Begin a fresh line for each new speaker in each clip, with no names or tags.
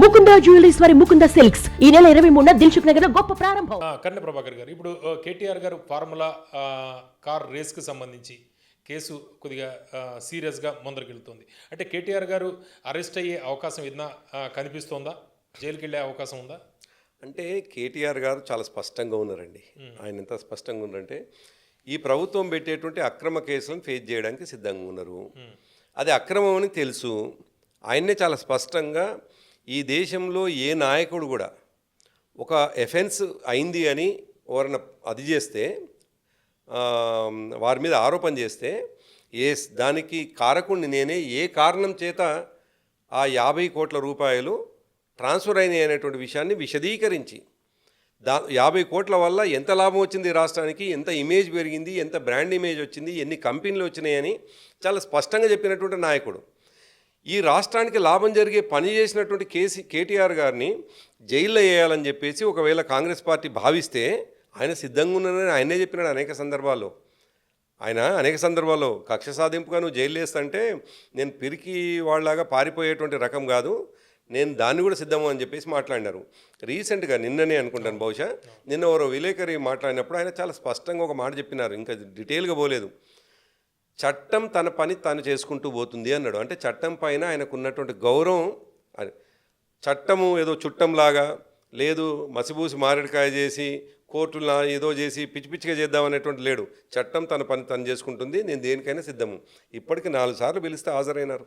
Mukunda jewelleries వారి Mukunda silks. ఈ నెల ఇరవై మూడున దిల్సుఖ్ నగర్లో గొప్ప ప్రారంభం.
కన్నె ప్రభాకర్ గారు ఇప్పుడు కేటీఆర్ గారు ఫార్ములా కార్ రేస్కి సంబంధించి కేసు కొద్దిగా సీరియస్గా ముందరకెళ్తుంది. అంటే కేటీఆర్ గారు అరెస్ట్ అయ్యే అవకాశం ఏదైనా కనిపిస్తోందా? జైలుకి వెళ్ళే అవకాశం ఉందా?
అంటే కేటీఆర్ గారు చాలా స్పష్టంగా ఉన్నారండి. ఆయన ఎంత స్పష్టంగా ఉన్నారంటే ఈ ప్రభుత్వం పెట్టేటువంటి అక్రమ కేసులను ఫేస్ చేయడానికి సిద్ధంగా ఉన్నారు. అది అక్రమం అని తెలుసు. ఆయన్నే చాలా స్పష్టంగా ఈ దేశంలో ఏ నాయకుడు కూడా ఒక ఎఫెన్స్ అయింది అని ఎవరన్నా అది చేస్తే వారి మీద ఆరోపణ చేస్తే ఏ దానికి కారకుడిని నేనే ఏ కారణం చేత ఆ యాభై కోట్ల రూపాయలు ట్రాన్స్ఫర్ అయినాయి అనేటువంటి విషయాన్ని విశదీకరించి దా యాభై కోట్ల వల్ల ఎంత లాభం వచ్చింది రాష్ట్రానికి ఎంత ఇమేజ్ పెరిగింది ఎంత బ్రాండ్ ఇమేజ్ వచ్చింది ఎన్ని కంపెనీలు వచ్చినాయని చాలా స్పష్టంగా చెప్పినటువంటి నాయకుడు. ఈ రాష్ట్రానికి లాభం జరిగే పని చేసినటువంటి కేసీ కేటీఆర్ గారిని జైల్లో వేయాలని చెప్పేసి ఒకవేళ కాంగ్రెస్ పార్టీ భావిస్తే ఆయన సిద్ధంగా ఉన్నారని ఆయనే చెప్పినాడు అనేక సందర్భాల్లో. ఆయన అనేక సందర్భాల్లో కక్ష సాధింపుగా నువ్వు జైలు వేస్తంటే నేను పిరికి వాళ్ళలాగా పారిపోయేటువంటి రకం కాదు నేను దాన్ని కూడా సిద్ధము అని చెప్పేసి మాట్లాడినారు. రీసెంట్గా నిన్ననే అనుకుంటాను బహుశా నిన్న ఎవరో విలేకరి మాట్లాడినప్పుడు ఆయన చాలా స్పష్టంగా ఒక మాట చెప్పినారు. ఇంకా డీటెయిల్గా పోలేదు. చట్టం తన పని తాను చేసుకుంటూ పోతుంది అన్నాడు. అంటే చట్టం పైన ఆయనకు ఉన్నటువంటి గౌరవం అది. చట్టము ఏదో చుట్టంలాగా లేదు మసిబూసి మారేడుకాయ చేసి కోర్టులా ఏదో చేసి పిచ్చి పిచ్చిగా చేద్దామనేటువంటి లేడు. చట్టం తన పని తను చేసుకుంటుంది నేను దేనికైనా సిద్ధము. ఇప్పటికి నాలుగు సార్లు పిలిస్తే హాజరైనారు.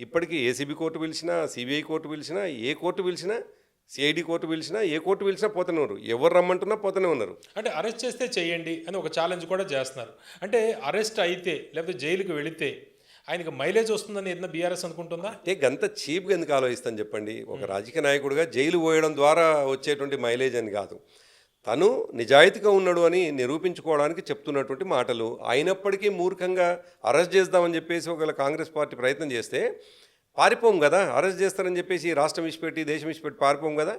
ఇప్పటికీ ఏసీబీ కోర్టు పిలిచినా సిబిఐ కోర్టు పిలిచినా ఏ కోర్టు పిలిచినా సిఐడి కోర్టు పిలిచినా ఏ కోర్టు పిలిచినా పోతూనే ఉన్నారు. ఎవరు రమ్మంటున్నా పోతూనే ఉన్నారు.
అంటే అరెస్ట్ చేస్తే చేయండి అని ఒక ఛాలెంజ్ కూడా చేస్తున్నారు. అంటే అరెస్ట్ అయితే లేకపోతే జైలుకి వెళితే ఆయనకి మైలేజ్ వస్తుందని ఏదైనా బీఆర్ఎస్ అనుకుంటుందా?
అంటే గంత చీప్గా ఎందుకు ఆలోచిస్తాను చెప్పండి. ఒక రాజకీయ నాయకుడిగా జైలు పోయడం ద్వారా వచ్చేటువంటి మైలేజ్ అని కాదు. తను నిజాయితీగా ఉన్నాడు అని నిరూపించుకోవడానికి చెప్తున్నటువంటి మాటలు. అయినప్పటికీ మూర్ఖంగా అరెస్ట్ చేద్దామని చెప్పేసి ఒకవేళ కాంగ్రెస్ పార్టీ ప్రయత్నం చేస్తే పారిపోం కదా అరెస్ట్ చేస్తారని చెప్పేసి రాష్ట్రం విడిచిపెట్టి దేశం విడిచిపెట్టి పారిపోం కదా.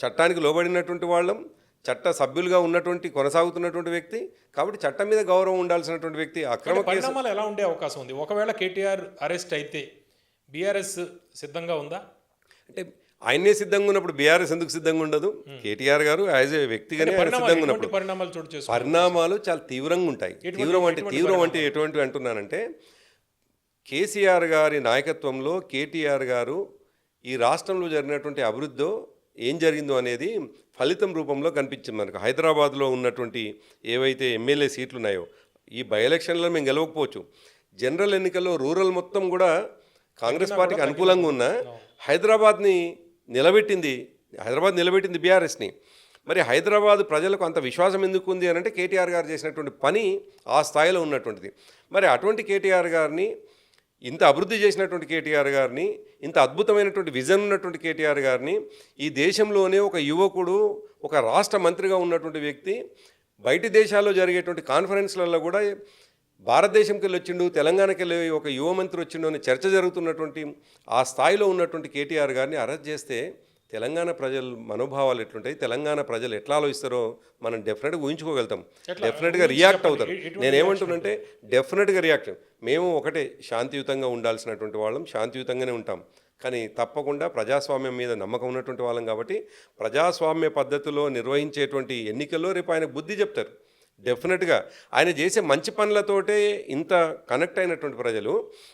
చట్టానికి లోబడినటువంటి వాళ్ళం చట్ట సభ్యులుగా ఉన్నటువంటి కొనసాగుతున్నటువంటి వ్యక్తి కాబట్టి చట్టం మీద గౌరవం ఉండాల్సినటువంటి వ్యక్తి అక్రమ
పరిణామాలు ఎలా ఉండే అవకాశం ఉంది? ఒకవేళ కేటీఆర్ అరెస్ట్ అయితే బీఆర్ఎస్ సిద్ధంగా ఉందా?
అంటే ఆయనే సిద్ధంగా ఉన్నప్పుడు బీఆర్ఎస్ ఎందుకు సిద్ధంగా ఉండదు? కేటీఆర్ గారు యాజ్ ఏ వ్యక్తిగానే ఆయన సిద్ధంగా ఉన్నప్పుడు.
పరిణామాలు
చాలా తీవ్రంగా ఉంటాయి. తీవ్రం అంటే తీవ్రం అంటే ఎటువంటి అంటున్నానంటే కేసీఆర్ గారి నాయకత్వంలో కేటీఆర్ గారు ఈ రాష్ట్రంలో జరిగినటువంటి అభివృద్ధి ఏం జరిగిందో అనేది ఫలితం రూపంలో కనిపించింది మనకు. హైదరాబాద్లో ఉన్నటువంటి ఏవైతే ఎమ్మెల్యే సీట్లు ఉన్నాయో ఈ బై ఎలక్షన్లో మేము గెలవకపోవచ్చు. జనరల్ ఎన్నికల్లో రూరల్ మొత్తం కూడా కాంగ్రెస్ పార్టీకి అనుకూలంగా ఉన్న హైదరాబాద్ని నిలబెట్టింది హైదరాబాద్ నిలబెట్టింది బీఆర్ఎస్ని. మరి హైదరాబాద్ ప్రజలకు అంత విశ్వాసం ఎందుకు ఉంది అని అంటే కేటీఆర్ గారు చేసినటువంటి పని ఆ స్థాయిలో ఉన్నటువంటిది. మరి అటువంటి కేటీఆర్ గారిని ఇంత అభివృద్ధి చేసినటువంటి కేటీఆర్ గారిని ఇంత అద్భుతమైనటువంటి విజన్ ఉన్నటువంటి కేటీఆర్ గారిని ఈ దేశంలోనే ఒక యువకుడు ఒక రాష్ట్ర మంత్రిగా ఉన్నటువంటి వ్యక్తి బయటి దేశాల్లో జరిగేటువంటి కాన్ఫరెన్స్లలో కూడా భారతదేశంకి వెళ్ళి వచ్చిండు తెలంగాణకి వెళ్ళి ఒక యువ మంత్రి వచ్చిండు అని చర్చ జరుగుతున్నటువంటి ఆ స్థాయిలో ఉన్నటువంటి కేటీఆర్ గారిని అరెస్ట్ చేస్తే తెలంగాణ ప్రజల మనోభావాలు ఎట్లుంటాయి తెలంగాణ ప్రజలు ఎట్లా ఆలోచిస్తారో మనం డెఫినెట్గా ఊహించుకోగలుగుతాం. డెఫినెట్గా రియాక్ట్ అవుతారు. నేనేమంటున్నానంటే డెఫినెట్గా రియాక్ట్ మేము ఒకటే శాంతియుతంగా ఉండాల్సినటువంటి వాళ్ళం శాంతియుతంగానే ఉంటాం. కానీ తప్పకుండా ప్రజాస్వామ్యం మీద నమ్మకం ఉన్నటువంటి వాళ్ళం కాబట్టి ప్రజాస్వామ్య పద్ధతిలో నిర్వహించేటువంటి ఎన్నికల్లో రేపు ఆయన బుద్ధి చెప్తారు. డెఫినెట్గా ఆయన చేసే మంచి పనులతోటే ఇంత కనెక్ట్ అయినటువంటి ప్రజలు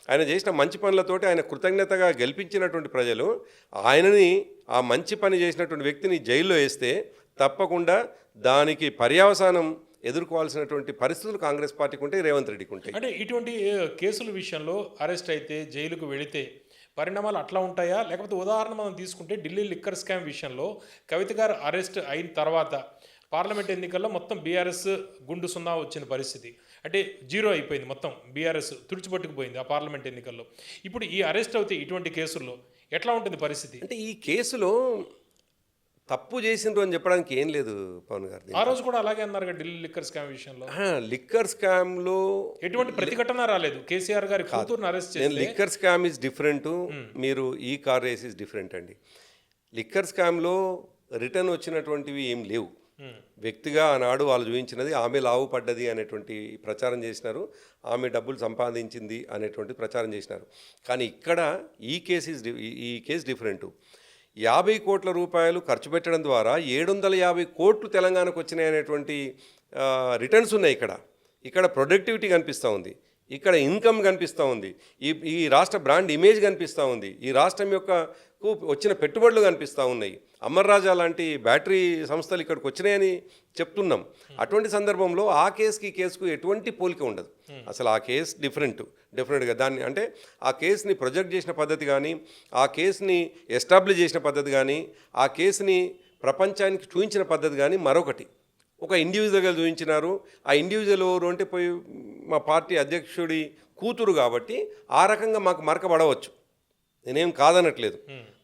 ఆయన చేసిన మంచి పనులతోటి ఆయన కృతజ్ఞతగా గెలిపించినటువంటి ప్రజలు ఆయనని ఆ మంచి పని చేసినటువంటి వ్యక్తిని జైల్లో వేస్తే తప్పకుండా దానికి పర్యావసానం ఎదుర్కోవాల్సినటువంటి పరిస్థితులు కాంగ్రెస్ పార్టీకి ఉంటే రేవంత్ రెడ్డికి ఉంటాయి.
అంటే ఇటువంటి కేసుల విషయంలో అరెస్ట్ అయితే జైలుకు వెళితే పరిణామాలు అట్లా ఉంటాయా? లేకపోతే ఉదాహరణ మనం తీసుకుంటే ఢిల్లీ లిక్కర్ స్కామ్ విషయంలో కవిత గారు అరెస్ట్ అయిన తర్వాత పార్లమెంట్ ఎన్నికల్లో మొత్తం బీఆర్ఎస్ గుండు సున్నా వచ్చిన పరిస్థితి. అంటే జీరో అయిపోయింది మొత్తం బీఆర్ఎస్ తుడిచిపట్టుకుపోయింది ఆ పార్లమెంట్ ఎన్నికల్లో. ఇప్పుడు ఈ అరెస్ట్ అవుతే ఇటువంటి కేసుల్లో ఎట్లా ఉంటుంది పరిస్థితి?
అంటే ఈ కేసులో తప్పు చేసిండ్రు అని చెప్పడానికి ఏం లేదు పవన్ గారు
ఆ రోజు కూడా అలాగే అన్నారు కదా ఢిల్లీ లిక్కర్ స్కామ్ విషయంలో.
లిక్కర్ స్కామ్లో
ఎటువంటి ప్రతిఘటన రాలేదు. కేసీఆర్ గారి కూతురుని అరెస్ట్ చేస్తే
లిక్కర్ స్కామ్ ఇస్ డిఫరెంట్ మీరు ఈ కార్ రేస్ ఇస్ డిఫరెంట్ అండి. లిక్కర్ స్కామ్లో రిటర్న్ వచ్చినటువంటివి ఏం లేవు. వ్యక్తిగా ఆనాడు వాళ్ళు చూపించినది ఆమె లావు పడ్డది అనేటువంటి ప్రచారం చేసినారు. ఆమె డబ్బులు సంపాదించింది అనేటువంటి ప్రచారం చేసినారు. కానీ ఇక్కడ ఈ కేసు ఇస్ ఈ కేసు డిఫరెంట్. యాభై కోట్ల రూపాయలు ఖర్చు పెట్టడం ద్వారా ఏడు వందల యాభై కోట్లు తెలంగాణకు వచ్చినాయి అనేటువంటి రిటర్న్స్ ఉన్నాయి ఇక్కడ. ఇక్కడ ప్రొడక్టివిటీ కనిపిస్తూ ఉంది. ఇక్కడ ఇన్కమ్ కనిపిస్తూ ఉంది. ఈ ఈ రాష్ట్ర బ్రాండ్ ఇమేజ్ కనిపిస్తూ ఉంది. ఈ రాష్ట్రం యొక్క కు వచ్చిన పెట్టుబడులు కనిపిస్తూ ఉన్నాయి. అమర్ రాజా లాంటి బ్యాటరీ సంస్థలు ఇక్కడికి వచ్చినాయని చెప్తున్నాం. అటువంటి సందర్భంలో ఆ కేసుకి కేసుకు ఎటువంటి పోలిక ఉండదు. అసలు ఆ కేసు డిఫరెంట్ డిఫరెంట్గా దాన్ని అంటే ఆ కేసుని ప్రొజెక్ట్ చేసిన పద్ధతి కానీ ఆ కేసుని ఎస్టాబ్లిష్ చేసిన పద్ధతి కానీ ఆ కేసుని ప్రపంచానికి చూపించిన పద్ధతి కానీ మరొకటి. ఒక ఇండివిజువల్గా చూపించినారు. ఆ ఇండివిజువల్ ఎవరు అంటే పోయి మా పార్టీ అధ్యక్షుడి కూతురు కాబట్టి ఆ రకంగా మాకు మరకబడవచ్చు. నేనేం కాదనట్లేదు.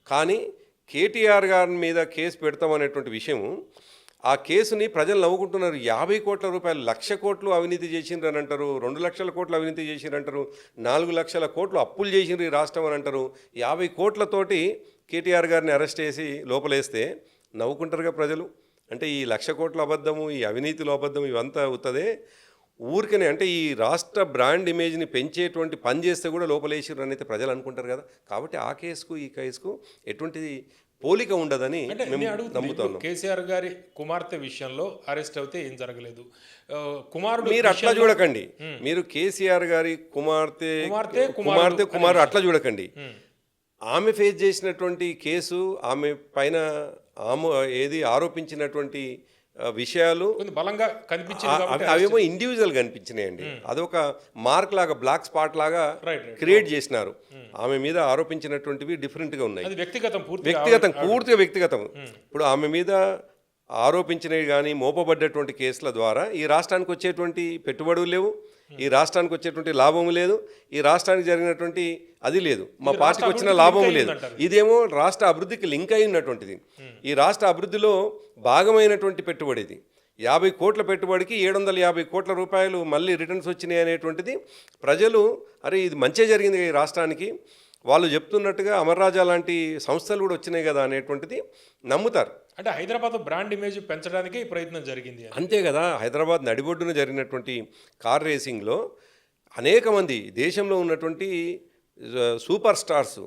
కానీ కేటీఆర్ గారి మీద కేసు పెడతామనేటువంటి విషయం ఆ కేసుని ప్రజలు నవ్వుకుంటున్నారు. యాభై కోట్ల రూపాయలు లక్ష కోట్లు అవినీతి చేసిండ్రు అని అంటారు. రెండు లక్షల కోట్లు అవినీతి చేసిండ్రు అంటారు. నాలుగు లక్షల కోట్లు అప్పులు చేసిండ్రు ఈ రాష్ట్రం అని అంటారు. యాభై కోట్లతోటి కేటీఆర్ గారిని అరెస్ట్ చేసి లోపలేస్తే నవ్వుకుంటారుగా ప్రజలు. అంటే ఈ లక్ష కోట్ల అబద్ధము ఈ అవినీతిలో అబద్ధం ఇవంతా అవుతుంది. ఊరికనే అంటే ఈ రాష్ట్ర బ్రాండ్ ఇమేజ్ని పెంచేటువంటి పని చేస్తే కూడా లోపలేసిర్రు అని అయితే ప్రజలు అనుకుంటారు కదా. కాబట్టి ఆ కేసుకు ఈ కేసుకు ఎటువంటి పోలిక ఉండదని
ఇప్పుడు కేసీఆర్ గారి కుమార్తె విషయంలో అరెస్ట్ అయితే ఏం జరగలేదు. కుమారుడు
మీరు అట్లా చూడకండి. మీరు కేసీఆర్ గారి కుమార్తె
కుమార్తె,
కుమార్తె
కుమారుడు
కుమారు అట్లా చూడకండి. ఆమె ఫేస్ చేసినటువంటి కేసు ఆమె పైన ఆమె ఏది ఆరోపించినటువంటి విషయాలు
బలంగా కనిపించింది
అవి- అవేమో ఇండివిజువల్ కనిపించినాయండి అదొక మార్క్ లాగా బ్లాక్ స్పాట్ లాగా క్రియేట్ చేసినారు. ఆమె మీద ఆరోపించినటువంటివి డిఫరెంట్గా ఉన్నాయి.
వ్యక్తిగతం
వ్యక్తిగతం పూర్తిగా వ్యక్తిగతం. ఇప్పుడు ఆమె మీద ఆరోపించినవి కానీ మోపబడ్డటువంటి కేసుల ద్వారా ఈ రాష్ట్రానికి వచ్చేటువంటి పెట్టుబడులు లేవు ఈ రాష్ట్రానికి వచ్చేటువంటి లాభం లేదు ఈ రాష్ట్రానికి జరిగినటువంటి అది లేదు. మా పార్టీకి వచ్చిన లాభం లేదు. ఇదేమో రాష్ట్ర అభివృద్ధికి లింక్ అయి ఉన్నటువంటిది. ఈ రాష్ట్ర అభివృద్ధిలో భాగమైనటువంటి పెట్టుబడి ఇది. యాభై కోట్ల పెట్టుబడికి ఏడు వందల యాభై కోట్ల రూపాయలు మళ్ళీ రిటర్న్స్ వచ్చినాయి అనేటువంటిది ప్రజలు అరే ఇది మంచిగా జరిగింది ఈ రాష్ట్రానికి. వాళ్ళు చెప్తున్నట్టుగా అమర్ రాజా లాంటి సంస్థలు కూడా వచ్చినాయి కదా అనేటువంటిది నమ్ముతారు
అంటే హైదరాబాద్ బ్రాండ్ ఇమేజ్ పెంచడానికి ఈ ప్రయత్నం జరిగింది.
అంతే కదా హైదరాబాద్ నడిబొడ్డున జరిగినటువంటి కార్ రేసింగ్లో అనేక మంది దేశంలో ఉన్నటువంటి సూపర్ స్టార్స్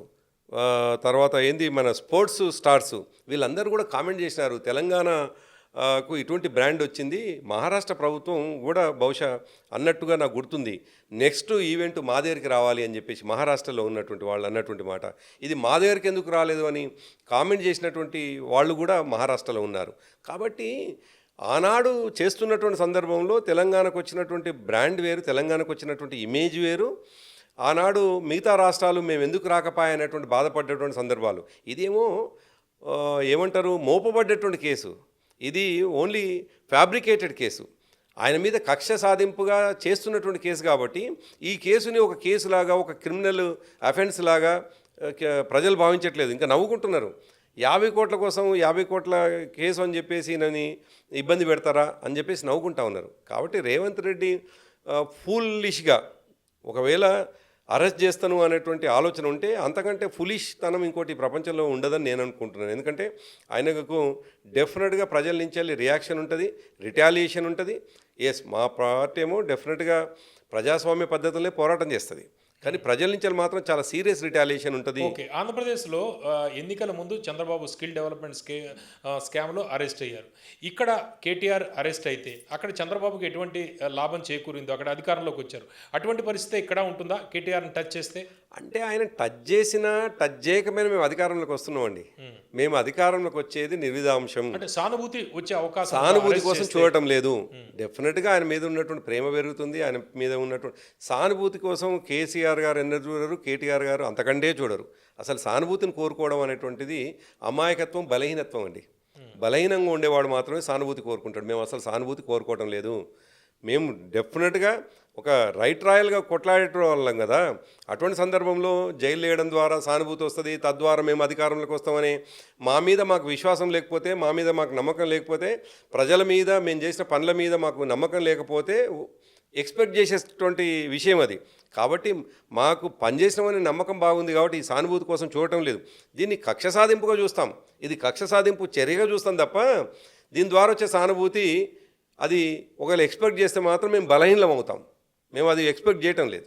తర్వాత ఏంది మన స్పోర్ట్స్ స్టార్స్ వీళ్ళందరూ కూడా కామెంట్ చేసినారు తెలంగాణ కు ఇటువంటి బ్రాండ్ వచ్చింది. మహారాష్ట్ర ప్రభుత్వం కూడా బహుశా అన్నట్టుగా నాకు గుర్తుంది. నెక్స్ట్ ఈవెంట్ మా దగ్గరికి రావాలి అని చెప్పేసి మహారాష్ట్రలో ఉన్నటువంటి వాళ్ళు అన్నటువంటి మాట. ఇది మా దగ్గరికి ఎందుకు రాలేదు అని కామెంట్ చేసినటువంటి వాళ్ళు కూడా మహారాష్ట్రలో ఉన్నారు. కాబట్టి ఆనాడు చేస్తున్నటువంటి సందర్భంలో తెలంగాణకు వచ్చినటువంటి బ్రాండ్ వేరు తెలంగాణకు వచ్చినటువంటి ఇమేజ్ వేరు. ఆనాడు మిగతా రాష్ట్రాలు మేము ఎందుకు రాకపాయనటువంటి బాధపడ్డటువంటి సందర్భాలు. ఇదేమో ఏమంటారు మోపబడ్డటువంటి కేసు. ఇది ఓన్లీ ఫ్యాబ్రికేటెడ్ కేసు ఆయన మీద కక్ష సాధింపుగా చేస్తున్నటువంటి కేసు కాబట్టి ఈ కేసుని ఒక కేసులాగా ఒక క్రిమినల్ అఫెన్స్ లాగా ప్రజలు భావించట్లేదు. ఇంకా నవ్వుకుంటున్నారు. యాభై కోట్ల కోసం యాభై కోట్ల కేసు అని చెప్పేసి నని ఇబ్బంది పెడతారా అని చెప్పేసి నవ్వుకుంటా ఉన్నారు. కాబట్టి రేవంత్ రెడ్డి ఫూలిష్గా ఒకవేళ అరెస్ట్ చేస్తాను అనేటువంటి ఆలోచన ఉంటే అంతకంటే ఫులిష్ తనం ఇంకోటి ప్రపంచంలో ఉండదని నేను అనుకుంటున్నాను. ఎందుకంటే ఆయనకు డెఫినెట్గా ప్రజల నుంచి వెళ్ళి రియాక్షన్ ఉంటుంది రిటాలియేషన్ ఉంటుంది. ఎస్ మా పార్టీ ఏమో డెఫినెట్గా ప్రజాస్వామ్య పద్ధతులనే పోరాటం చేస్తుంది. కానీ ప్రజల నుంచి మాత్రం చాలా సీరియస్ రిటాలియేషన్ ఉంటుంది.
ఓకే ఆంధ్రప్రదేశ్లో ఎన్నికల ముందు చంద్రబాబు స్కిల్ డెవలప్మెంట్ స్కే స్కామ్లో అరెస్ట్ అయ్యారు. ఇక్కడ కేటీఆర్ అరెస్ట్ అయితే అక్కడ చంద్రబాబుకి ఎటువంటి లాభం చేకూరిందో అక్కడ అధికారంలోకి వచ్చారు. అటువంటి పరిస్థితి ఇక్కడ ఉంటుందా? కేటీఆర్ని టచ్ చేస్తే?
అంటే ఆయన టచ్ చేసినా టచ్ చేయకపోయినా మేము అధికారంలోకి వస్తున్నామండి. మేము. అధికారంలోకి వచ్చేది నిర్విధాంశం.
అంటే సానుభూతి వచ్చే అవకాశం?
సానుభూతి కోసం? చూడటం లేదు. డెఫినెట్గా ఆయన మీద ఉన్నటువంటి ప్రేమ పెరుగుతుంది. ఆయన మీద ఉన్నటువంటి సానుభూతి కోసం కేసీఆర్ గారు ఎన్నో చూడరు కేటీఆర్ గారు అంతకంటే చూడరు. అసలు సానుభూతిని కోరుకోవడం అనేటువంటిది అమాయకత్వం బలహీనత్వం అండి. బలహీనంగా ఉండేవాడు మాత్రమే సానుభూతి కోరుకుంటాడు. మేము అసలు సానుభూతి కోరుకోవటం లేదు. మేము డెఫినెట్గా ఒక రైట్ రాయల్గా కొట్లాడే వాళ్ళం కదా. అటువంటి సందర్భంలో జైలు వేయడం ద్వారా సానుభూతి వస్తుంది. తద్వారా మేము అధికారంలోకి వస్తామని మా మీద మాకు విశ్వాసం లేకపోతే మా మీద మాకు నమ్మకం లేకపోతే ప్రజల మీద మేము చేసిన పనుల మీద మాకు నమ్మకం లేకపోతే ఎక్స్పెక్ట్ చేసేటువంటి విషయం అది. కాబట్టి మాకు పనిచేసినామని నమ్మకం బాగుంది కాబట్టి ఈ సానుభూతి కోసం చూడటం లేదు. దీన్ని కక్ష సాధింపుగా చూస్తాం. ఇది కక్ష సాధింపు చర్యగా చూస్తాం తప్ప దీని ద్వారా వచ్చే సానుభూతి అది ఒకవేళ ఎక్స్పెక్ట్ చేస్తే మాత్రం మేము బలహీనం అవుతాం. మేము అది ఎక్స్పెక్ట్ చేయటం లేదు.